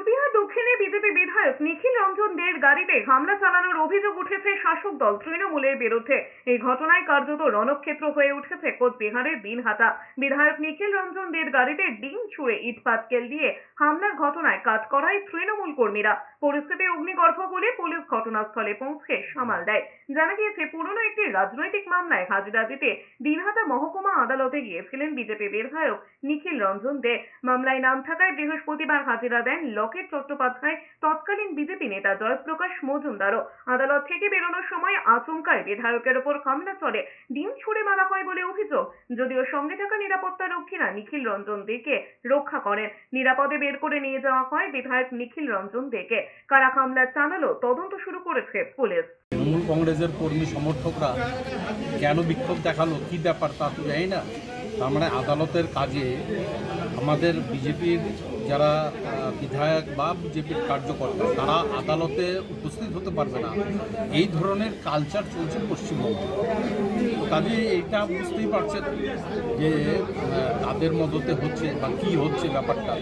কোচবিহার দক্ষিণে বিজেপি বিধায়ক নিখিল রঞ্জন দের গাড়িতে হামলা চালানোর অভিযোগ উঠেছে শাসক দল তৃণমূলের বিরুদ্ধে। এই ঘটনায় কার্যত রণক্ষেত্র হয়ে উঠেছে কোচবিহারের দিনহাটা। বিধায়ক নিখিল রঞ্জন দের গাড়িতে ডিম ছুঁড়ে ইট পাটকেল দিয়ে হামলার ঘটনায় কাজ করায় তৃণমূল কর্মীরা। পরিস্থিতি অগ্নিগর্ভ হলে পুলিশ ঘটনাস্থলে পৌঁছে সামাল দেয়। জানা গিয়েছে, পুরনো একটি রাজনৈতিক মামলায় হাজিরা দিতে দিনহাটা মহকুমা আদালতে গিয়েছিলেন বিজেপি বিধায়ক নিখিল রঞ্জন দে। মামলায় নাম থাকায় বৃহস্পতিবার হাজিরা দেন লকেট চট্টোপাধ্যায়, তৎকালীন বিজেপি নেতা জয়প্রকাশ মজুমদারও। আদালত থেকে বেরোনোর সময় আচমকায় বিধায়কের ওপর হামলা চলে, ডিম ছুড়ে মারা হয় বলে অভিযোগ। যদিও সঙ্গে থাকা নিরাপত্তা রক্ষীরা নিখিল রঞ্জন দেকে রক্ষা করেন। নিরাপদে বের করে নিয়ে যাওয়া হয় বিধায়ক নিখিল রঞ্জন দেকে। কারা হামলা চালালো তদন্ত শুরু করেছে পুলিশ। তৃণমূল কংগ্রেসের কর্মী সমর্থকরা কেন বিক্ষোভ দেখাল? কি ব্যাপার তা তো জানি না। তার মানে আদালতের কাজে আমাদের বিজেপির যারা বিধায়ক বা বিজেপির কার্যকর্তা, তারা আদালতে উপস্থিত হতে পারবে না। এই ধরনের কালচার চলছে পশ্চিমবঙ্গে। কাজে এইটা বুঝতেই পারছেন যে তাদের মদতে হচ্ছে বা কী হচ্ছে ব্যাপারটা।